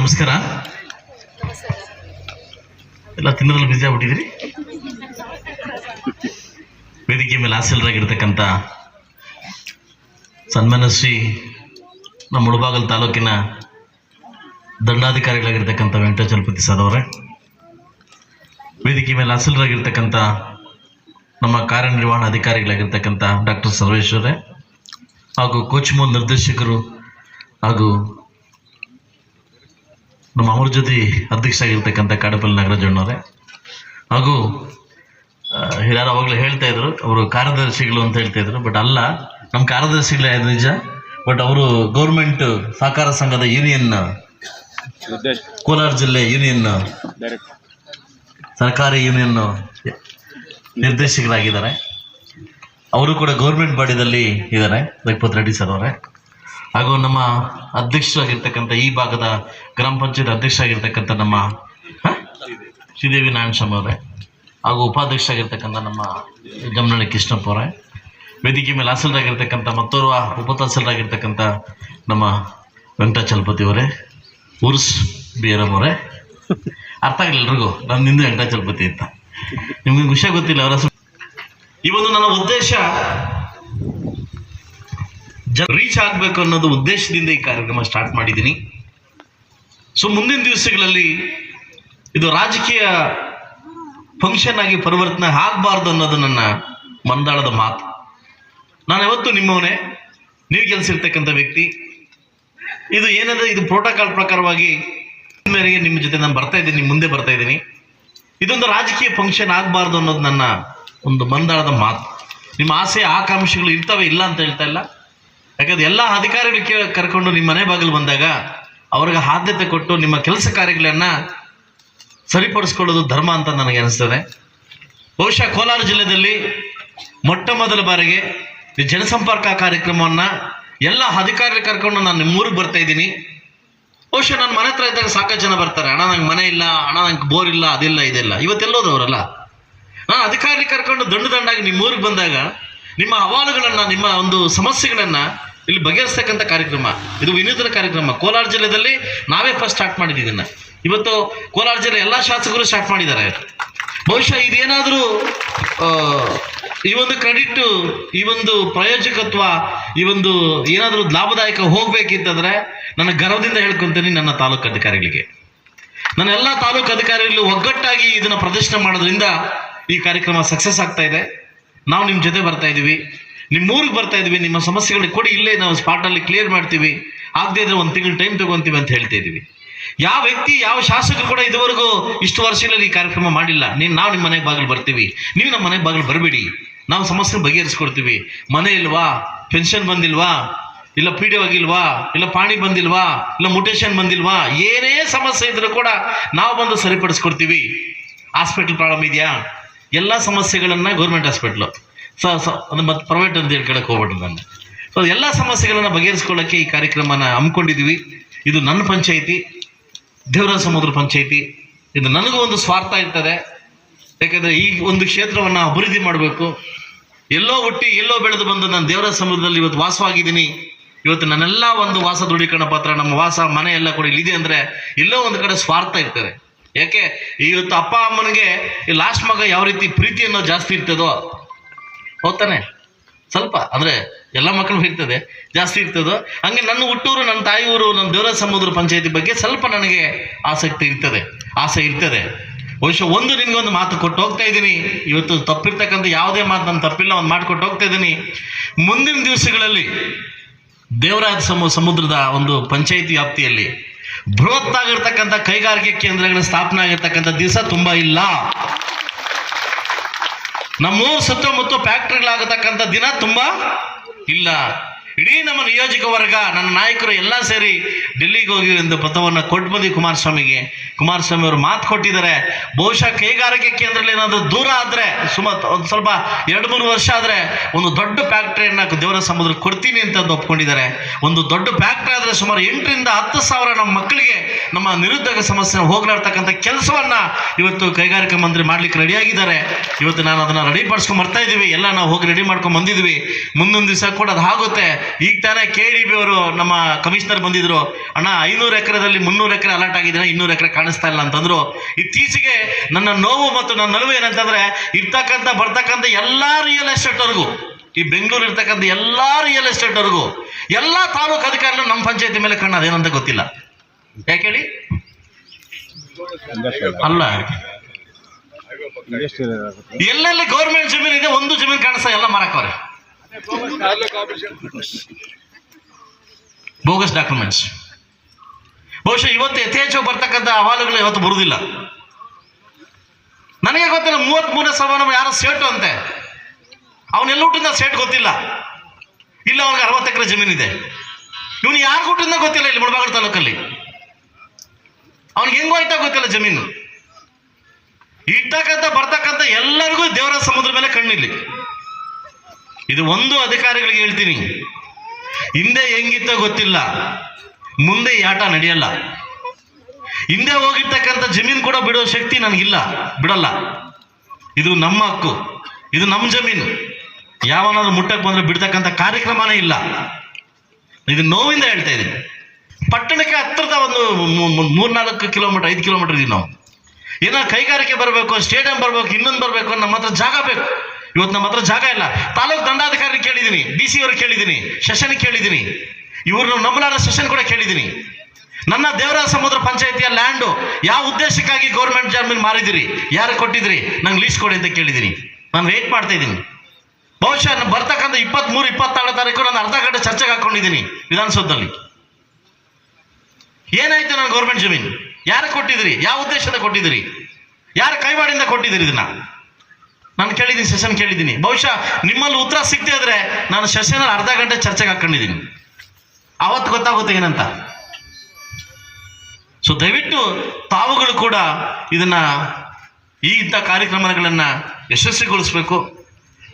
ನಮಸ್ಕಾರ. ಎಲ್ಲ ತಿನ್ನೋದ್ರಲ್ಲಿ ಬಿಸಿ ಆಗ್ಬಿಟ್ಟಿದ್ರಿ ವೇದಿಕೆ ಮೇಲೆ ಆಸೆಲ್ರಾಗಿರ್ತಕ್ಕಂತ ಸನ್ಮಾನಶ್ರೀ ನಮ್ಮ ಮುಳಬಾಗಲ್ ತಾಲೂಕಿನ ದಂಡಾಧಿಕಾರಿಗಳಾಗಿರ್ತಕ್ಕಂಥ ವೆಂಕಟಾಚಲಪತಿ ಸರ್ ಅವರೇ. ವೇದಿಕೆ ಮೇಲೆ ಹಾಸೀಲ್ರಾಗಿರ್ತಕ್ಕಂಥ ನಮ್ಮ ಕಾರ್ಯನಿರ್ವಹಣಾಧಿಕಾರಿಗಳಾಗಿರ್ತಕ್ಕಂಥ ಡಾಕ್ಟರ್ ಸರ್ವೇಶ್ವರೇ ಹಾಗೂ ಕೋಚ್ ಮೂಲ್ ನಿರ್ದೇಶಕರು ಹಾಗೂ ನಮ್ಮ ಅಮರ ಜೊತೆ ಅಧ್ಯಕ್ಷ ಆಗಿರ್ತಕ್ಕಂಥ ಕಾಡಪಲ್ಲಿ ನಾಗರಾಜಣ್ಣವರೇ ಹಾಗೂ ಯಾರು ಅವಾಗಲೇ ಹೇಳ್ತಾ ಇದ್ರು, ಅವರು ಕಾರ್ಯದರ್ಶಿಗಳು ಅಂತ ಹೇಳ್ತಾ ಇದ್ರು ಬಟ್ ಅಲ್ಲ ನಮ್ಮ ಕಾರ್ಯದರ್ಶಿಗಳೇ ನಿಜ ಬಟ್ ಅವರು ಗೌರ್ಮೆಂಟ್ ಸಹಕಾರ ಸಂಘದ ಯೂನಿಯನ್ ಕೋಲಾರ ಜಿಲ್ಲೆ ಯೂನಿಯನ್ ಸರ್ಕಾರಿ ಯೂನಿಯನ್ ನಿರ್ದೇಶಕರಾಗಿದ್ದಾರೆ. ಅವರು ಕೂಡ ಗೌರ್ಮೆಂಟ್ ಬಾಡಿದಲ್ಲಿ ಇದ್ದಾರೆ ರಘುಪತ್ ರೆಡ್ಡಿ ಸರ್ ಅವರೇ. ಹಾಗೂ ನಮ್ಮ ಅಧ್ಯಕ್ಷರಾಗಿರ್ತಕ್ಕಂಥ ಈ ಭಾಗದ ಗ್ರಾಮ ಪಂಚಾಯತ್ ಅಧ್ಯಕ್ಷರಾಗಿರ್ತಕ್ಕಂಥ ನಮ್ಮ? ಶ್ರೀದೇವಿ ನಾರಾಯಣ ಅವರೇ, ಹಾಗೂ ಉಪಾಧ್ಯಕ್ಷರಾಗಿರ್ತಕ್ಕಂಥ ನಮ್ಮ ಗಮನಳ್ಳಿ ಕೃಷ್ಣಪ್ಪ ಅವರೇ, ವೇದಿಕೆ ಮೇಲೆ ಆಸಲರಾಗಿರ್ತಕ್ಕಂಥ ಮತ್ತೋರ್ವ ಉಪತಹಸೀಲರಾಗಿರ್ತಕ್ಕಂಥ ನಮ್ಮ ವೆಂಕಟಾಚಲಪತಿ ಅವರೇ, ಉರ್ಸ್ ಬಿ ಆರ್ ಅರ್ಥ ಆಗಲಿಲ್ಲ ಎಲ್ರಿಗೂ? ನಾನು ನಿಂದು ವೆಂಕಟಾಚಲಪತಿ ಅಂತ. ನಿಮ್ಗೆ ವಿಷಯ ಗೊತ್ತಿಲ್ಲ, ಅವರ ಈ ಒಂದು ನನ್ನ ಉದ್ದೇಶ ರೀಚ್ ಆಗಬೇಕು ಅನ್ನೋದು ಉದ್ದೇಶದಿಂದ ಈ ಕಾರ್ಯಕ್ರಮ ಸ್ಟಾರ್ಟ್ ಮಾಡಿದ್ದೀನಿ. ಸೊ ಮುಂದಿನ ದಿವಸಗಳಲ್ಲಿ ಇದು ರಾಜಕೀಯ ಫಂಕ್ಷನ್ ಆಗಿ ಪರಿವರ್ತನೆ ಆಗಬಾರ್ದು ಅನ್ನೋದು ನನ್ನ ಮಂದಾಳದ ಮಾತು. ನಾನು ಯಾವತ್ತು ನಿಮ್ಮವನೇ, ನೀವು ಕೆಲಸಿರ್ತಕ್ಕಂಥ ವ್ಯಕ್ತಿ. ಇದು ಏನಂದ್ರೆ, ಇದು ಪ್ರೋಟೋಕಾಲ್ ಪ್ರಕಾರವಾಗಿ ಮೇರೆಗೆ ನಿಮ್ಮ ಜೊತೆ ನಾನು ಬರ್ತಾ ಇದ್ದೀನಿ, ನಿಮ್ಮ ಮುಂದೆ ಬರ್ತಾ ಇದ್ದೀನಿ. ಇದೊಂದು ರಾಜಕೀಯ ಫಂಕ್ಷನ್ ಆಗಬಾರ್ದು ಅನ್ನೋದು ನನ್ನ ಒಂದು ಮಂದಾಳದ ಮಾತು. ನಿಮ್ಮ ಆಸೆ, ಆಕಾಂಕ್ಷೆಗಳು ಇರ್ತವೆ ಇಲ್ಲ ಅಂತ ಹೇಳ್ತಾ ಇಲ್ಲ. ಯಾಕಂದ್ರೆ ಎಲ್ಲ ಅಧಿಕಾರಿಗಳು ಕೇ ಕರ್ಕೊಂಡು ನಿಮ್ಮ ಮನೆ ಬಾಗಿಲು ಬಂದಾಗ ಅವ್ರಿಗೆ ಆದ್ಯತೆ ಕೊಟ್ಟು ನಿಮ್ಮ ಕೆಲಸ ಕಾರ್ಯಗಳನ್ನು ಸರಿಪಡಿಸ್ಕೊಳ್ಳೋದು ಧರ್ಮ ಅಂತ ನನಗೆ ಅನಿಸ್ತದೆ. ಬಹುಶಃ ಕೋಲಾರ ಜಿಲ್ಲೆಯಲ್ಲಿ ಮೊಟ್ಟ ಮೊದಲ ಬಾರಿಗೆ ಈ ಜನಸಂಪರ್ಕ ಕಾರ್ಯಕ್ರಮವನ್ನು ಎಲ್ಲ ಅಧಿಕಾರಿಗಳು ಕರ್ಕೊಂಡು ನಾನು ನಿಮ್ಮೂರಿಗೆ ಬರ್ತಾ ಇದ್ದೀನಿ. ಬಹುಶಃ ನನ್ನ ಮನೆ ಹತ್ರ ಇದ್ದಾಗ ಸಾಕಷ್ಟು ಜನ ಬರ್ತಾರೆ. ಅಣ್ಣ, ನಂಗೆ ಮನೆ ಇಲ್ಲ, ಅಣ್ಣ, ನಂಗೆ ಬೋರ್ ಇಲ್ಲ, ಅದಿಲ್ಲ, ಇದೆಲ್ಲ. ಇವತ್ತೆಲ್ಲೋದವರಲ್ಲ ನಾನು ಅಧಿಕಾರಿ ಕರ್ಕೊಂಡು ದಂಡು ದಂಡಾಗಿ ನಿಮ್ಮ ಊರಿಗೆ ಬಂದಾಗ ನಿಮ್ಮ ಅಹವಾಲುಗಳನ್ನು, ನಿಮ್ಮ ಒಂದು ಸಮಸ್ಯೆಗಳನ್ನು ಇಲ್ಲಿ ಬಗೆಹರಿಸ್ತಕ್ಕಂಥ ಕಾರ್ಯಕ್ರಮ. ಇದು ವಿನೂತನ ಕಾರ್ಯಕ್ರಮ. ಕೋಲಾರ ಜಿಲ್ಲೆಯಲ್ಲಿ ನಾವೇ ಫಸ್ಟ್ ಸ್ಟಾರ್ಟ್ ಮಾಡಿದ್ದೀವಿ ಇದನ್ನು. ಇವತ್ತು ಕೋಲಾರ ಜಿಲ್ಲೆ ಎಲ್ಲ ಶಾಸಕರು ಸ್ಟಾರ್ಟ್ ಮಾಡಿದ್ದಾರೆ. ಬಹುಶಃ ಇದೇನಾದರೂ ಈ ಒಂದು ಕ್ರೆಡಿಟ್ ಈ ಒಂದು ಪ್ರಾಯೋಜಕತ್ವ, ಈ ಒಂದು ಏನಾದರೂ ಲಾಭದಾಯಕ ಹೋಗ್ಬೇಕಿತ್ತಂದ್ರೆ ನನ್ನ ಗರ್ವದಿಂದ ಹೇಳ್ಕೊತೀನಿ ನನ್ನ ತಾಲೂಕು ಅಧಿಕಾರಿಗಳಿಗೆ. ನನ್ನ ಎಲ್ಲ ತಾಲೂಕು ಅಧಿಕಾರಿಗಳು ಒಗ್ಗಟ್ಟಾಗಿ ಇದನ್ನ ಪ್ರದರ್ಶನ ಮಾಡೋದ್ರಿಂದ ಈ ಕಾರ್ಯಕ್ರಮ ಸಕ್ಸಸ್ ಆಗ್ತಾ ಇದೆ. ನಾವು ನಿಮ್ಮ ಜೊತೆ ಬರ್ತಾ ಇದ್ದೀವಿ ನಿಮ್ಮ ಊರಿಗೆ ಬರ್ತಾ ಇದ್ವಿ, ನಿಮ್ಮ ಸಮಸ್ಯೆಗಳಿಗೆ ಕೊಡಿ, ಇಲ್ಲೇ ನಾವು ಸ್ಪಾಟಲ್ಲಿ ಕ್ಲಿಯರ್ ಮಾಡ್ತೀವಿ. ಆಗದೇ ಇದ್ರೆ ಒಂದು ತಿಂಗಳು ಟೈಮ್ ತಗೊಂತೀವಿ ಅಂತ ಹೇಳ್ತಾ ಇದ್ದೀವಿ. ಯಾವ ವ್ಯಕ್ತಿ, ಯಾವ ಶಾಸಕರು ಕೂಡ ಇದುವರೆಗೂ ಇಷ್ಟು ವರ್ಷಗಳಲ್ಲಿ ಈ ಕಾರ್ಯಕ್ರಮ ಮಾಡಿಲ್ಲ. ನೀನು, ನಾವು ನಿಮ್ಮ ಮನೆಗೆ ಬಾಗಿಲು ಬರ್ತೀವಿ. ನೀವು ನಮ್ಮ ಮನೆಗೆ ಬಾಗಿಲು ಬರಬೇಡಿ. ನಾವು ಸಮಸ್ಯೆ ಬಗೆಹರಿಸ್ಕೊಡ್ತೀವಿ. ಮನೆ ಇಲ್ವಾ? ಪೆನ್ಷನ್ ಬಂದಿಲ್ವಾ? ಇಲ್ಲ ಪಿ ಡಿ ಆಗಿಲ್ವಾ? ಇಲ್ಲ ಪಾಣಿ ಬಂದಿಲ್ವಾ? ಇಲ್ಲ ಮುಟೇಶನ್ ಬಂದಿಲ್ವಾ? ಏನೇ ಸಮಸ್ಯೆ ಇದ್ರೂ ಕೂಡ ನಾವು ಬಂದು ಸರಿಪಡಿಸ್ಕೊಡ್ತೀವಿ. ಹಾಸ್ಪಿಟಲ್ ಪ್ರಾಬ್ಲಮ್ ಇದೆಯಾ? ಎಲ್ಲ ಸಮಸ್ಯೆಗಳನ್ನು ಗೌರ್ಮೆಂಟ್ ಹಾಸ್ಪಿಟ್ಲು ಸ ಸ ಮತ್ತೆ ಪ್ರೈವೇಟ್ ಅಂತ ಹೇಳ್ಕೊಳಕ್ಕೆ ಹೋಗ್ಬೇಡ್ರಿ ನಾನು. ಸೊ ಎಲ್ಲ ಸಮಸ್ಯೆಗಳನ್ನು ಬಗೆಹರಿಸ್ಕೊಳ್ಳೋಕ್ಕೆ ಈ ಕಾರ್ಯಕ್ರಮನ ಹಮ್ಮಿಕೊಂಡಿದ್ದೀವಿ. ಇದು ನನ್ನ ಪಂಚಾಯಿತಿ ದೇವರ ಸಮುದ್ರ ಪಂಚಾಯಿತಿ. ಇದು ನನಗೂ ಒಂದು ಸ್ವಾರ್ಥ ಇರ್ತದೆ. ಯಾಕಂದರೆ ಈ ಒಂದು ಕ್ಷೇತ್ರವನ್ನು ಅಭಿವೃದ್ಧಿ ಮಾಡಬೇಕು. ಎಲ್ಲೋ ಹುಟ್ಟಿ, ಎಲ್ಲೋ ಬೆಳೆದು ಬಂದು ನಾನು ದೇವರ ಸಮುದ್ರದಲ್ಲಿ ಇವತ್ತು ವಾಸವಾಗಿದ್ದೀನಿ. ಇವತ್ತು ನನ್ನೆಲ್ಲ ಒಂದು ವಾಸ ದೃಢೀಕರಣ ಪತ್ರ, ನಮ್ಮ ವಾಸ, ಮನೆ ಎಲ್ಲ ಕೂಡ ಇಲ್ಲಿದೆ ಅಂದರೆ ಎಲ್ಲೋ ಒಂದು ಕಡೆ ಸ್ವಾರ್ಥ ಇರ್ತದೆ. ಯಾಕೆ? ಇವತ್ತು ಅಪ್ಪ ಅಮ್ಮನಿಗೆ ಲಾಸ್ಟ್ ಮಗ ಯಾವ ರೀತಿ ಪ್ರೀತಿ ಅನ್ನೋ ಜಾಸ್ತಿ ಇರ್ತದೋ ಹೌದಾನೆ ಸ್ವಲ್ಪ, ಅಂದರೆ ಎಲ್ಲ ಮಕ್ಕಳು ಇರ್ತದೆ ಜಾಸ್ತಿ ಇರ್ತದೋ ಹಂಗೆ ನನ್ನ ಹುಟ್ಟೂರು, ನನ್ನ ತಾಯಿ ಊರು ನನ್ನ ದೇವರ ಸಮುದ್ರ ಪಂಚಾಯತಿ ಬಗ್ಗೆ ಸ್ವಲ್ಪ ನನಗೆ ಆಸಕ್ತಿ ಇರ್ತದೆ, ಆಸೆ ಇರ್ತದೆ. ಬಹುಶಃ ಒಂದು ನಿನ್ಗೊಂದು ಮಾತು ಕೊಟ್ಟು ಹೋಗ್ತಾ ಇದ್ದೀನಿ. ಇವತ್ತು ತಪ್ಪಿರ್ತಕ್ಕಂಥ ಯಾವುದೇ ಮಾತು ನಾನು ತಪ್ಪಿಲ್ಲ, ಒಂದು ಮಾತು ಕೊಟ್ಟು ಹೋಗ್ತಾ ಇದ್ದೀನಿ. ಮುಂದಿನ ದಿವಸಗಳಲ್ಲಿ ದೇವರಾಜ ಸಮು, ಸಮುದ್ರದ ಒಂದು ಪಂಚಾಯಿತಿ ವ್ಯಾಪ್ತಿಯಲ್ಲಿ ಬೃಹತ್ತಾಗಿರ್ತಕ್ಕಂಥ ಕೈಗಾರಿಕೆ ಕೇಂದ್ರಗಳ ಸ್ಥಾಪನೆ ಆಗಿರ್ತಕ್ಕಂಥ ದಿವಸ ತುಂಬ ಇಲ್ಲ. ನಮ್ಮೂರು ಸುತ್ತಮುತ್ತ ಫ್ಯಾಕ್ಟ್ರಿಗಳಾಗತಕ್ಕಂಥ ದಿನ ತುಂಬ ಇಲ್ಲ. ಇಡೀ ನಮ್ಮ ನಿಯೋಜಕ ವರ್ಗ, ನನ್ನ ನಾಯಕರು ಎಲ್ಲ ಸೇರಿ ಡೆಲ್ಲಿಗೆ ಹೋಗಿ ಒಂದು ಪತ್ರವನ್ನು ಕೊಟ್ಟು ಬಂದಿ ಕುಮಾರಸ್ವಾಮಿಗೆ. ಕುಮಾರಸ್ವಾಮಿ ಅವರು ಮಾತು ಕೊಟ್ಟಿದ್ದಾರೆ. ಬಹುಶಃ ಕೈಗಾರಿಕೆ ಕೇಂದ್ರದಲ್ಲಿ ಏನಾದರೂ ದೂರ ಆದರೆ, ಸುಮಾರು ಒಂದು ಸ್ವಲ್ಪ ಎರಡು ಮೂರು ವರ್ಷ ಆದರೆ ಒಂದು ದೊಡ್ಡ ಫ್ಯಾಕ್ಟ್ರಿಯನ್ನು ದೇವರ ಸಮುದ್ರ ಕೊಡ್ತೀನಿ ಅಂತ ಒಪ್ಕೊಂಡಿದ್ದಾರೆ. ಒಂದು ದೊಡ್ಡ ಫ್ಯಾಕ್ಟ್ರಿ ಆದರೆ ಸುಮಾರು ಎಂಟರಿಂದ ಹತ್ತು ಸಾವಿರ ನಮ್ಮ ಮಕ್ಕಳಿಗೆ ನಮ್ಮ ನಿರುದ್ಯೋಗ ಸಮಸ್ಯೆ ಹೋಗ್ಲಾಡ್ತಕ್ಕಂಥ ಕೆಲಸವನ್ನು ಇವತ್ತು ಕೈಗಾರಿಕಾ ಮಂತ್ರಿ ಮಾಡ್ಲಿಕ್ಕೆ ರೆಡಿಯಾಗಿದ್ದಾರೆ ಇವತ್ತು ನಾನು ಅದನ್ನು ರೆಡಿ ಬರ್ತಾ ಇದ್ದೀವಿ. ಎಲ್ಲ ನಾವು ಹೋಗಿ ರೆಡಿ ಮಾಡ್ಕೊಂಡು ಬಂದಿದ್ವಿ ಮುಂದೊಂದು ದಿವಸ ಕೂಡ ಅದು ಆಗುತ್ತೆ ಈಗ ತಾನೇ ಕೆ ಡಿ ಬಿ ಅವರು ನಮ್ಮ ಕಮಿಷನರ್ ಬಂದಿದ್ರು. ಅಣ್ಣ ಐನೂರು ಎಕರೆದಲ್ಲಿ ಮುನ್ನೂರು ಎಕರೆ ಅಲರ್ಟ್ ಆಗಿದೆ ಇನ್ನೂರು ಎಕರೆ ಕಾಣಿಸ್ತಾ ಇಲ್ಲ ಅಂತಂದ್ರು. ಇತ್ತೀಚೆಗೆ ನನ್ನ ನೋವು ಮತ್ತು ನನ್ನ ನಲುವು ಏನಂತಂದ್ರೆ ಇರ್ತಕ್ಕಂಥ ಬರ್ತಕ್ಕಂಥ ಎಲ್ಲ ರಿಯಲ್ ಎಸ್ಟೇಟ್ವರೆಗೂ ಈ ಬೆಂಗಳೂರು ಇರ್ತಕ್ಕಂಥ ಎಲ್ಲ ರಿಯಲ್ ಎಸ್ಟೇಟ್ವರೆಗೂ ಎಲ್ಲ ತಾಲೂಕು ಅಧಿಕಾರಿಗಳು ನಮ್ಮ ಪಂಚಾಯತಿ ಮೇಲೆ ಕಣ್ಣು ಅದೇನಂತ ಗೊತ್ತಿಲ್ಲ. ಯಾಕೆ ಹೇಳಿ? ಅಲ್ಲ. ಎಲ್ಲೆಲ್ಲಿ ಗೌರ್ಮೆಂಟ್ ಜಮೀನು ಇದೆ ಒಂದು ಜಮೀನು ಕಾಣಿಸ್ತಾ ಎಲ್ಲ ಮಾರಕ್ಕವ್ರೆ ಬೋಗಸ್ ಡಾಕ್ಯುಮೆಂಟ್ಸ್ ಬಹುಶಃ ಇವತ್ತು ಯಥೇಚ್ಛವಾಗಿ ಬರ್ತಕ್ಕಂಥ ಅಹವಾಲುಗಳು ಇವತ್ತು ಬರುವುದಿಲ್ಲ. ನನಗೆ ಗೊತ್ತಿಲ್ಲ ಮೂವತ್ತ್ ಮೂರನೇ ಸಮಾನ ಯಾರೋ ಸೇಟು ಅಂತೆ. ಅವನೆಲ್ಲ ಹುಟ್ಟಿಂದ ಸೇಟ್ ಗೊತ್ತಿಲ್ಲ. ಇಲ್ಲ, ಅವ್ನಿಗೆ ಅರವತ್ತು ಎಕರೆ ಜಮೀನಿದೆ ಇವನು ಯಾರು ಹುಟ್ಟಿಂದ ಗೊತ್ತಿಲ್ಲ ಇಲ್ಲಿ ಮುಳಬಾಗಲ ತಾಲೂಕಲ್ಲಿ. ಅವ್ನಿಗೆ ಹೆಂಗೋ ಆಯ್ತಾ ಗೊತ್ತಿಲ್ಲ ಜಮೀನು. ಇಟ್ಟಕ್ಕಂಥ, ಬರ್ತಕ್ಕಂಥ ಎಲ್ಲರಿಗೂ ದೇವರ ಸಮುದ್ರ ಮೇಲೆ ಕಣ್ಣಿಲ್ಲಿ ಇದು ಒಂದು ಅಧಿಕಾರಿಗಳಿಗೆ ಹೇಳ್ತೀನಿ. ಹಿಂದೆ ಹೆಂಗಿತ್ತೋ ಗೊತ್ತಿಲ್ಲ. ಮುಂದೆ ಈ ಆಟ ನಡೆಯಲ್ಲ. ಹಿಂದೆ ಹೋಗಿರ್ತಕ್ಕಂಥ ಜಮೀನು ಕೂಡ ಬಿಡೋ ಶಕ್ತಿ ನನಗಿಲ್ಲ. ಬಿಡಲ್ಲ. ಇದು ನಮ್ಮ ಹಕ್ಕು. ಇದು ನಮ್ಮ ಜಮೀನು. ಯಾವನಾದ್ರೂ ಮುಟ್ಟಕ್ಕೆ ಬಂದ್ರೆ ಬಿಡ್ತಕ್ಕಂಥ ಕಾರ್ಯಕ್ರಮನೇ ಇಲ್ಲ. ಇದು ನೋವಿಂದ ಹೇಳ್ತಾ ಇದ್ದೀನಿ. ಪಟ್ಟಣಕ್ಕೆ ಹತ್ತಿರದ ಒಂದು ಮೂರ್ನಾಲ್ಕು ಕಿಲೋಮೀಟರ್, ಐದು ಕಿಲೋಮೀಟರ್ ಇದೀವಿ ನಾವು. ಏನೋ ಕೈಗಾರಿಕೆ ಬರಬೇಕು, ಸ್ಟೇಡಿಯಂ ಬರಬೇಕು, ಇನ್ನೊಂದು ಬರಬೇಕು ನಮ್ಮ ಹತ್ರ ಜಾಗ ಬೇಕು. ಇವತ್ತು ನಮ್ಮ ಹತ್ರ ಜಾಗ ಇಲ್ಲ. ತಾಲೂಕು ದಂಡಾಧಿಕಾರಿ ಕೇಳಿದ್ದೀನಿ ಡಿ ಸಿ ಅವ್ರಿಗೆ ಕೇಳಿದ್ದೀನಿ ಸೆಷನ್ ಕೇಳಿದ್ದೀನಿ. ಇವ್ರನ್ನ ನಂಬಲಾರ ಸೆಷನ್ ಕೂಡ ಕೇಳಿದ್ದೀನಿ. ನನ್ನ ದೇವರ ಸಮುದ್ರ ಪಂಚಾಯತಿಯ ಲ್ಯಾಂಡು, ಯಾವ ಉದ್ದೇಶಕ್ಕಾಗಿ ಗೌರ್ಮೆಂಟ್ ಜಮೀನು ಮಾರಿದಿರಿ ಯಾರು ಕೊಟ್ಟಿದ್ರಿ, ನಂಗೆ ಲೀಸ್ ಕೊಡಿ ಅಂತ ಕೇಳಿದ್ದೀನಿ. ನಾನು ವೇಟ್ ಮಾಡ್ತಾ ಇದ್ದೀನಿ. ಬಹುಶಃ ಬರ್ತಕ್ಕಂಥ ಇಪ್ಪತ್ತ್ಮೂರು ಇಪ್ಪತ್ತಾರು ತಾರೀಕು ನಾನು ಅರ್ಧ ಗಂಟೆ ಚರ್ಚೆಗೆ ಹಾಕೊಂಡಿದ್ದೀನಿ ವಿಧಾನಸೌಧದಲ್ಲಿ. ಏನಾಯ್ತು ನಾನು ಗೌರ್ಮೆಂಟ್ ಜಮೀನು? ಯಾರು ಕೊಟ್ಟಿದ್ರಿ ಯಾವ ಉದ್ದೇಶದ ಕೊಟ್ಟಿದ್ದೀರಿ? ಯಾರ ಕೈವಾಡಿಂದ ಕೊಟ್ಟಿದ್ದೀರಿ ಇದನ್ನ? ನಾನು ಕೇಳಿದ್ದೀನಿ ಸೆಷನ್ ಕೇಳಿದ್ದೀನಿ. ಬಹುಶಃ ನಿಮ್ಮಲ್ಲಿ ಉತ್ತರ ಸಿಗ್ತಾ ಇದ್ರೆ ನಾನು ಸೆಷನ್ ಅರ್ಧ ಗಂಟೆ ಚರ್ಚೆಗೆ ಹಾಕೊಂಡಿದ್ದೀನಿ. ಅವತ್ತು ಗೊತ್ತಾಗುತ್ತೆ ಏನಂತ? ಸೊ ದಯವಿಟ್ಟು ತಾವುಗಳು ಕೂಡ ಇದನ್ನ ಈ ಇಂಥ ಕಾರ್ಯಕ್ರಮಗಳನ್ನ ಯಶಸ್ವಿಗೊಳಿಸ್ಬೇಕು.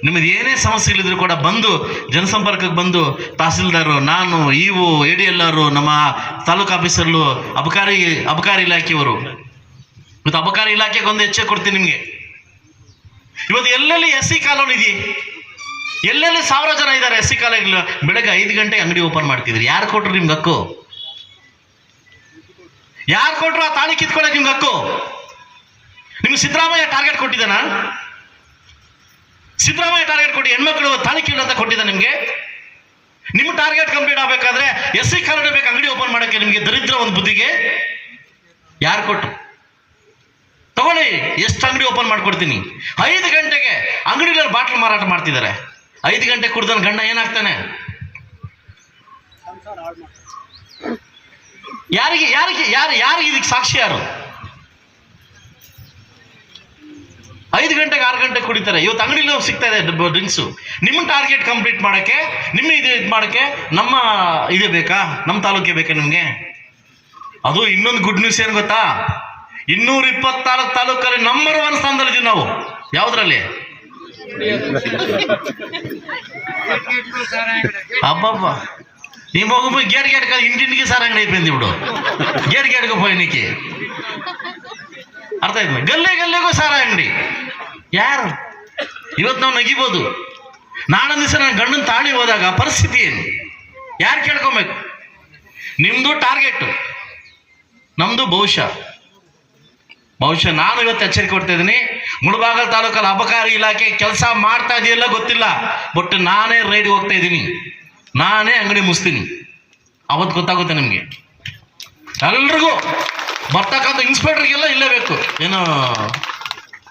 ನಿಮಗೆ ಏನೇ ಸಮಸ್ಯೆ ಇಲ್ಲಿದ್ರು ಕೂಡ ಬಂದು, ಜನಸಂಪರ್ಕಕ್ಕೆ ಬಂದು, ತಹಸೀಲ್ದಾರು, ನಾನು, ಇವು, ಎ ಡಿ ಎಲ್ಲರು ನಮ್ಮ ತಾಲೂಕು ಆಫೀಸರ್ಲು ಅಬಕಾರಿ ಅಬಕಾರಿ ಇಲಾಖೆಯವರು. ಮತ್ತು ಅಬಕಾರಿ ಇಲಾಖೆಗೆ ಒಂದು ಹೆಚ್ಚೆ ಕೊಡ್ತೀನಿ ನಿಮಗೆ. ಇವತ್ತು ಎಲ್ಲೆಲ್ಲಿ ಎಸ್ ಸಿ ಕಾಲೋನಿ ಇದೆಯೇ? ಎಲ್ಲೆಲ್ಲಿ ಸಾವಿರ ಜನ ಇದ್ದಾರೆ ಎಸ್ ಸಿ ಕಾಲೇಜ್ ಬೆಳಗ್ಗೆ ಐದು ಗಂಟೆ ಅಂಗಡಿ ಓಪನ್ ಮಾಡ್ತಿದ್ರಿ. ಯಾರು ಕೊಟ್ರು ನಿಮ್ಗೆ ಹಕ್ಕು? ಯಾರು ಕೊಟ್ರು ಆ ತಾಳಿ ಕಿತ್ಕೊಳ್ಳೋಕೆ ನಿಮ್ಗೆ ಹಕ್ಕು? ನಿಮ್ಗೆ ಸಿದ್ದರಾಮಯ್ಯ ಟಾರ್ಗೆಟ್ ಕೊಟ್ಟಿದ್ದಾನ? ಸಿದ್ದರಾಮಯ್ಯ ಟಾರ್ಗೆಟ್ ಕೊಟ್ಟು ಹೆಣ್ಮಕ್ಳು ತಾಳಿ ಅಂತ ಕೊಟ್ಟಿದ್ದ ನಿಮಗೆ? ನಿಮ್ಮ ಟಾರ್ಗೆಟ್ ಕಂಪ್ಲೀಟ್ ಆಗಬೇಕಾದ್ರೆ ಎಸ್ ಸಿ ಕಾಲೋನಿ ಬೇಕು ಅಂಗಡಿ ಓಪನ್ ಮಾಡೋಕ್ಕೆ ನಿಮಗೆ ದರಿದ್ರ ಒಂದು ಬುದ್ಧಿಗೆ ಯಾರು ಕೊಟ್ರು? ತಗೊಳ್ಳಿ ಎಷ್ಟು ಅಂಗಡಿ ಓಪನ್ ಮಾಡ್ಕೊಡ್ತೀನಿ? ಐದು ಗಂಟೆಗೆ ಅಂಗಡಿಗಳಲ್ಲಿ ಬಾಟ್ಲ್ ಮಾರಾಟ ಮಾಡ್ತಿದ್ದಾರೆ. ಐದು ಗಂಟೆ ಕುಡ್ದನ್ ಗಂಡ ಏನಾಗ್ತಾನೆ? ಯಾರಿಗೆ ಯಾರಿಗೆ, ಯಾರು, ಯಾರಿಗೆ ಇದಕ್ಕೆ ಸಾಕ್ಷಿ ಯಾರು? ಐದು ಗಂಟೆಗೆ ಆರು ಗಂಟೆಗೆ ಕುಡಿತಾರೆ. ಇವತ್ತು ಅಂಗಡಿಲಿ ಸಿಗ್ತಾ ಇದೆ ಡ್ರಿಂಕ್ಸು ನಿಮ್ಮ ಟಾರ್ಗೆಟ್ ಕಂಪ್ಲೀಟ್ ಮಾಡೋಕ್ಕೆ, ನಿಮ್ಮ ಇದು ಇದು ಮಾಡೋಕ್ಕೆ ನಮ್ಮ ಇದೇ ಬೇಕಾ? ನಮ್ಮ ತಾಲೂಕೇ ಬೇಕಾ ನಿಮಗೆ? ಅದು ಇನ್ನೊಂದು ಗುಡ್ ನ್ಯೂಸ್ ಏನು ಗೊತ್ತಾ? ಇನ್ನೂರ ಇಪ್ಪತ್ನಾಲ್ಕು ತಾಲೂಕಲ್ಲಿ ನಂಬರ್ ಒನ್ ಸ್ಥಾನದಲ್ಲಿ ನಾವು. ಯಾವ್ದ್ರಲ್ಲಿ? ಅಬ್ಬಬ್ಬ. ನಿಮ್ಮ ಹೋಗಿ ಗೇರ್ ಗೇಟ್ ಇಂಡಿನ್ಗೆ ಸಾರ್ ಅಂಗಡಿ ಐಪಿಂದು ಬಿಡು. ಗೇರ್ ಗೇಟ್ಗೆ ಪೋಯ್ನಿಕ್ಕಿ ಅರ್ಥ ಆಯ್ತು? ಗಲ್ಲೆ ಗಲ್ಲೆಗೂ ಸಾರ ಅಂಗಡಿ. ಯಾರು? ಇವತ್ತು ನಾವು ನಗಿಬೋದು. ನಾಳೊಂದು ದಿವಸ ನನ್ನ ಗಂಡನ ತಾಳಿ ಹೋದಾಗ ಪರಿಸ್ಥಿತಿ ಏನು? ಯಾರು ಕೇಳ್ಕೊಬೇಕು? ನಿಮ್ಮದು ಟಾರ್ಗೆಟ್ ನಮ್ಮದು ಬಹುಶಃ ಬಹುಶಃ ನಾನು ಇವತ್ತು ಎಚ್ಚರಿಕೆ ಕೊಡ್ತಾ ಇದ್ದೀನಿ. ಮುಳಬಾಗಲ್ ತಾಲೂಕಲ್ಲಿ ಅಬಕಾರಿ ಇಲಾಖೆ ಕೆಲಸ ಮಾಡ್ತಾ ಇದೆಯಲ್ಲ ಗೊತ್ತಿಲ್ಲ. ಬಟ್ ನಾನೇ ರೈಡ್ಗೆ ಹೋಗ್ತಾ ಇದ್ದೀನಿ. ನಾನೇ ಅಂಗಡಿ ಮುಸ್ತೀನಿ ಅವತ್ತು ಗೊತ್ತಾಗುತ್ತೆ ನಿಮಗೆ. ಎಲ್ರಿಗೂ ಬರ್ತಕ್ಕಂಥ ಇನ್ಸ್ಪೆಕ್ಟರ್ಗೆಲ್ಲ ಇಲ್ಲೇ ಬೇಕು. ಏನು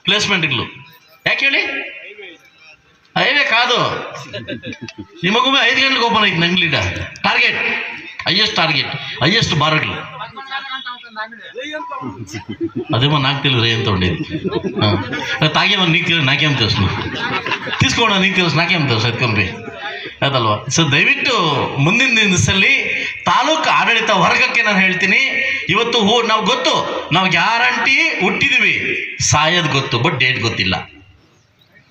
ಪ್ಲೇಸ್ಮೆಂಟ್ಗಳು ಯಾಕೆ ಹೇಳಿ? ಹೈವೇ ಕಾದು. ನಿಮಗೊಮ್ಮೆ ಐದು ಗಂಟೆಗೆ ಓಪನ್ ಐತೆ ನಂಗ್ಲಿಡ ಟಾರ್ಗೆಟ್ ಹೈಯೆಸ್ಟ್ ಟಾರ್ಗೆಟ್ ಹೈಯೆಸ್ಟ್ ಬಾರ್ಗಳು అదేమో నాకు తెలియదు ఎంత ఉండేది ఆ. తాగేమో నీకు తెలియదు నాకేం తెలుసు నువ్వు తీసుకోవడం నీకు తెలుసు నాకేం తెలుసు ಎತ್ಕೊಂಬಿ ಅದಲ್ವಾ ಸೊ ದಯವಿಟ್ಟು ಮುಂದಿನ ದಿವಸದಲ್ಲಿ ತಾಲೂಕು ಆಡಳಿತ ವರ್ಗಕ್ಕೆ ನಾನು ಹೇಳ್ತೀನಿ ಇವತ್ತು ಹೋ ನಾವು ಗೊತ್ತು ನಾವು ಗ್ಯಾರಂಟಿ ಹುಟ್ಟಿದೀವಿ ಸಾಯೋದು ಗೊತ್ತು ಬಟ್ ಡೇಟ್ ಗೊತ್ತಿಲ್ಲ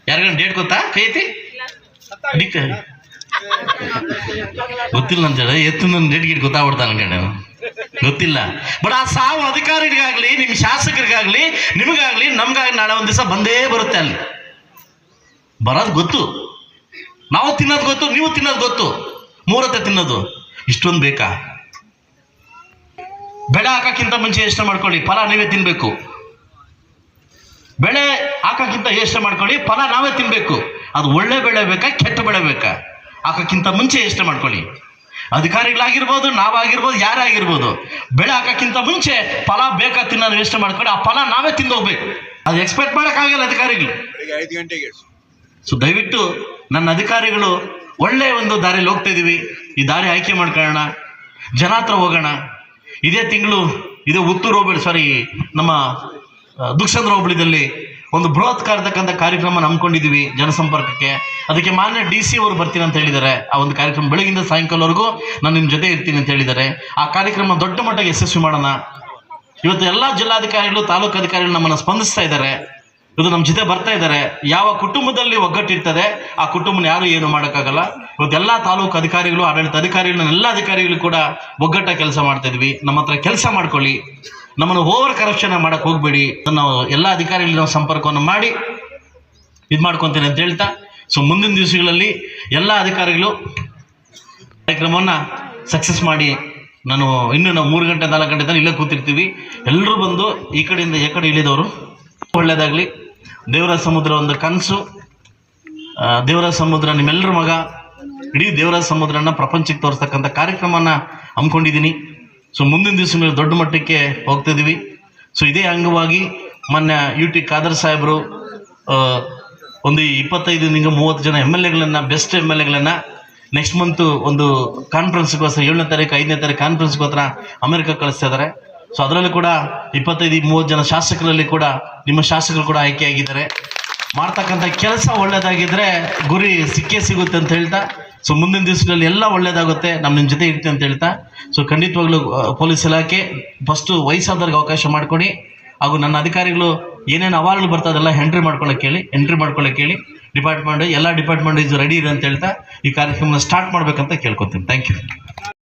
ಯಾರಿಗಾನ ಡೇಟ್ ಗೊತ್ತಾ ಕೈ ಐತಿ ಡಿಕ್ ಗೊತ್ತಿಲ್ಲ ಅಂತೇಳಿ ಎತ್ತು ನನ್ನ ಡೇಟ್ ಗೀಟ್ ಗೊತ್ತಾಗ್ಬಿಡ್ತಾನೆ ಅನ್ಕೊಂಡೆ ನಾನು. ಗೊತ್ತಿಲ್ಲ. ಬಟ್ ಆ ಸಾವು ಅಧಿಕಾರಿಗಾಗ್ಲಿ ನಿಮ್ಮ ಶಾಸಕರಿಗಾಗ್ಲಿ, ನಿಮಗಾಗ್ಲಿ ನಮ್ಗಾಗ್ಲಿ ನಾಳೆ ಒಂದು ದಿವಸ ಬಂದೇ ಬರುತ್ತೆ ಅಲ್ಲಿ. ಬರೋದು ಗೊತ್ತು. ನಾವು ತಿನ್ನೋದು ಗೊತ್ತು, ನೀವು ತಿನ್ನೋದು ಗೊತ್ತು. ಮೂರತ್ತೆ ತಿನ್ನೋದು. ಇಷ್ಟೊಂದು ಬೇಕಾ? ಬೆಳೆ ಹಾಕಕ್ಕಿಂತ ಮುಂಚೆ ಯೋಚನೆ ಮಾಡ್ಕೊಳ್ಳಿ, ಫಲ ನೀವೇ ತಿನ್ನಬೇಕು ಬೆಳೆ ಹಾಕಕ್ಕಿಂತ ಯೋಚನೆ ಮಾಡ್ಕೊಳ್ಳಿ, ಫಲ ನಾವೇ ತಿನ್ನಬೇಕು ಅದು ಒಳ್ಳೆ ಬೆಳೆ ಬೇಕಾ, ಕೆಟ್ಟ ಬೆಳೆ ಬೇಕಾ? ಹಾಕಕ್ಕಿಂತ ಮುಂಚೆ ಯೋಚನೆ ಮಾಡ್ಕೊಳ್ಳಿ. ಅಧಿಕಾರಿಗಳಾಗಿರ್ಬೋದು ನಾವಾಗಿರ್ಬೋದು ಯಾರೇ ಆಗಿರ್ಬೋದು ಬೆಳೆ ಹಾಕೋಕ್ಕಿಂತ ಮುಂಚೆ ಫಲ ಬೇಕಾ ತಿನ್ನೋದು ಯೋಚನೆ ಮಾಡ್ಕೊಂಡು ಆ ಫಲ ನಾವೇ ತಿಂದೋಗ್ಬೇಕು. ಅದು ಎಕ್ಸ್ಪೆಕ್ಟ್ ಮಾಡೋಕ್ಕಾಗಲ್ಲ ಅಧಿಕಾರಿಗಳು. ಐದು ಗಂಟೆಗೆ ಸೊ ದಯವಿಟ್ಟು ನನ್ನ ಅಧಿಕಾರಿಗಳು ಒಳ್ಳೆಯ ಒಂದು ದಾರಿಯಲ್ಲಿ ಹೋಗ್ತಾ ಇದೀವಿ. ಈ ದಾರಿ ಆಯ್ಕೆ ಮಾಡ್ಕೊಳ್ಳೋಣ. ಜನ ಹತ್ರ ಹೋಗೋಣ. ಇದೇ ತಿಂಗಳು ಇದೇ ಉತ್ತೂರು ಹೋಗ್ಬೇಡಿ ಸಾರಿ ನಮ್ಮ ದುಕ್ಷಂದ್ರ ಹೋಬಳಿದಲ್ಲಿ ಒಂದು ಬೃಹತ್ ಕಾರ್ತಕ್ಕಂಥ ಕಾರ್ಯಕ್ರಮ ನಂಬ್ಕೊಂಡಿದ್ದೀವಿ ಜನಸಂಪರ್ಕಕ್ಕೆ. ಅದಕ್ಕೆ ಮಾನ್ಯ ಡಿ ಸಿ ಅವರು ಬರ್ತೀನಿ ಅಂತ ಹೇಳಿದ್ದಾರೆ. ಆ ಒಂದು ಕಾರ್ಯಕ್ರಮ ಬೆಳಗಿಂದ ಸಾಯಂಕಾಲವರೆಗೂ ನಾನು ನಿಮ್ಮ ಜೊತೆ ಇರ್ತೀನಿ ಅಂತ ಹೇಳಿದ್ದಾರೆ. ಆ ಕಾರ್ಯಕ್ರಮ ದೊಡ್ಡ ಮಟ್ಟಿಗೆ ಯಶಸ್ವಿ ಮಾಡೋಣ. ಇವತ್ತು ಎಲ್ಲ ಜಿಲ್ಲಾಧಿಕಾರಿಗಳು, ತಾಲೂಕು ಅಧಿಕಾರಿಗಳು ನಮ್ಮನ್ನು ಸ್ಪಂದಿಸ್ತಾ ಇದ್ದಾರೆ. ಇದು ನಮ್ಮ ಜೊತೆ ಬರ್ತಾ ಇದ್ದಾರೆ. ಯಾವ ಕುಟುಂಬದಲ್ಲಿ ಒಗ್ಗಟ್ಟಿರ್ತದೆ, ಆ ಕುಟುಂಬನ ಯಾರು ಏನು ಮಾಡೋಕ್ಕಾಗಲ್ಲ. ಇವತ್ತು ಎಲ್ಲ ತಾಲೂಕು ಅಧಿಕಾರಿಗಳು, ಆಡಳಿತ ಅಧಿಕಾರಿಗಳನ್ನ ಎಲ್ಲ ಅಧಿಕಾರಿಗಳು ಕೂಡ ಒಗ್ಗಟ್ಟ ಕೆಲಸ ಮಾಡ್ತಾ ಇದ್ವಿ. ನಮ್ಮ ಹತ್ರ ಕೆಲಸ ಮಾಡ್ಕೊಳ್ಳಿ. ನಮ್ಮನ್ನು ಓವರ್ ಕರಪ್ಷನ್ ಮಾಡಕ್ಕೆ ಹೋಗ್ಬೇಡಿ. ನಾವು ಎಲ್ಲ ಅಧಿಕಾರಿಗಳಿಗೆ ನಾವು ಸಂಪರ್ಕವನ್ನು ಮಾಡಿ ಇದು ಮಾಡ್ಕೊತೀನಿ ಅಂತ ಹೇಳ್ತಾ ಸೊ ಮುಂದಿನ ದಿವಸಗಳಲ್ಲಿ ಎಲ್ಲ ಅಧಿಕಾರಿಗಳು ಕಾರ್ಯಕ್ರಮವನ್ನು ಸಕ್ಸಸ್ ಮಾಡಿ, ನಾನು ಇನ್ನು ನಾವು ಮೂರು ಗಂಟೆ, ನಾಲ್ಕು ಗಂಟೆ ತನಕ ಇಲ್ಲೇ ಕೂತಿರ್ತೀವಿ. ಎಲ್ಲರೂ ಬಂದು ಈ ಕಡೆಯಿಂದ ಈ ಕಡೆ ಇಳಿದವರು ಒಳ್ಳೆಯದಾಗಲಿ. ದೇವರ ಸಮುದ್ರ ಒಂದು ಕನಸು. ದೇವರ ಸಮುದ್ರ ನಿಮ್ಮೆಲ್ಲರ ಮಗ. ಇಡೀ ದೇವರ ಸಮುದ್ರನ ಪ್ರಪಂಚಕ್ಕೆ ತೋರಿಸ್ತಕ್ಕಂಥ ಕಾರ್ಯಕ್ರಮನ ಹಮ್ಮಿಕೊಂಡಿದ್ದೀನಿ. ಸೊ ಮುಂದಿನ ದಿವಸ ಮೇಲೆ ದೊಡ್ಡ ಮಟ್ಟಕ್ಕೆ ಹೋಗ್ತಾ ಇದೀವಿ ಸೊ ಇದೇ ಅಂಗವಾಗಿ ಮೊನ್ನೆ ಯು ಟಿ ಖಾದರ್ ಸಾಹೇಬರು ಒಂದು ಇಪ್ಪತ್ತೈದರಿಂದ ಮೂವತ್ತು ಜನ ಎಂ ಎಲ್ ಎಗಳನ್ನು, ಬೆಸ್ಟ್ ಎಂ ಎಲ್ ಎಗಳನ್ನು ನೆಕ್ಸ್ಟ್ ಮಂತು ಒಂದು ಕಾನ್ಫರೆನ್ಸ್ಗೋಸ್ಕರ ಏಳನೇ ತಾರೀಕು, ಐದನೇ ತಾರೀಕು ಕಾನ್ಫರೆನ್ಸ್ಗೋಸ್ಕರ ಅಮೆರಿಕ ಕಳಿಸ್ತಾ ಇದ್ದಾರೆ ಸೊ ಅದರಲ್ಲಿ ಕೂಡ ಇಪ್ಪತ್ತೈದು, ಮೂವತ್ತು ಜನ ಶಾಸಕರಲ್ಲಿ ಕೂಡ, ನಿಮ್ಮ ಶಾಸಕರು ಕೂಡ ಆಯ್ಕೆಯಾಗಿದ್ದಾರೆ ಮಾಡ್ತಕ್ಕಂಥ ಕೆಲಸ ಒಳ್ಳೆಯದಾಗಿದ್ದರೆ ಗುರಿ ಸಿಕ್ಕೇ ಸಿಗುತ್ತೆ ಅಂತ ಹೇಳ್ತಾ ಸೊ ಮುಂದಿನ ದಿವಸಗಳಲ್ಲಿ ಎಲ್ಲ ಒಳ್ಳೇದಾಗುತ್ತೆ. ನಮ್ಮ ನಿಮ್ಮ ಜೊತೆ ಇರ್ತೀವಿ ಅಂತ ಹೇಳ್ತಾ. ಸೊ ಖಂಡಿತವಾಗ್ಲೂ ಪೊಲೀಸ್ ಇಲಾಖೆ ಫಸ್ಟು ವಯಸ್ಸಾದವ್ರಿಗೆ ಅವಕಾಶ ಮಾಡಿಕೊಡಿ. ಹಾಗೂ ನನ್ನ ಅಧಿಕಾರಿಗಳು ಏನೇನು ಅವಾರ್ಡ್ಗಳು ಬರ್ತದೆಲ್ಲ ಎಂಟ್ರಿ ಮಾಡ್ಕೊಳ್ಳೋಕೆ ಹೇಳಿ ಎಂಟ್ರಿ ಮಾಡ್ಕೊಳ್ಳೋಕೆ ಹೇಳಿ ಡಿಪಾರ್ಟ್ಮೆಂಟ್ ಎಲ್ಲ ಡಿಪಾರ್ಟ್ಮೆಂಟ್ ಇದು ರೆಡಿ ಇದೆ ಅಂತ ಹೇಳ್ತಾ ಈ ಕಾರ್ಯಕ್ರಮನ ಸ್ಟಾರ್ಟ್ ಮಾಡ್ಬೇಕಂತ ಕೇಳ್ಕೊತೀನಿ. Thank you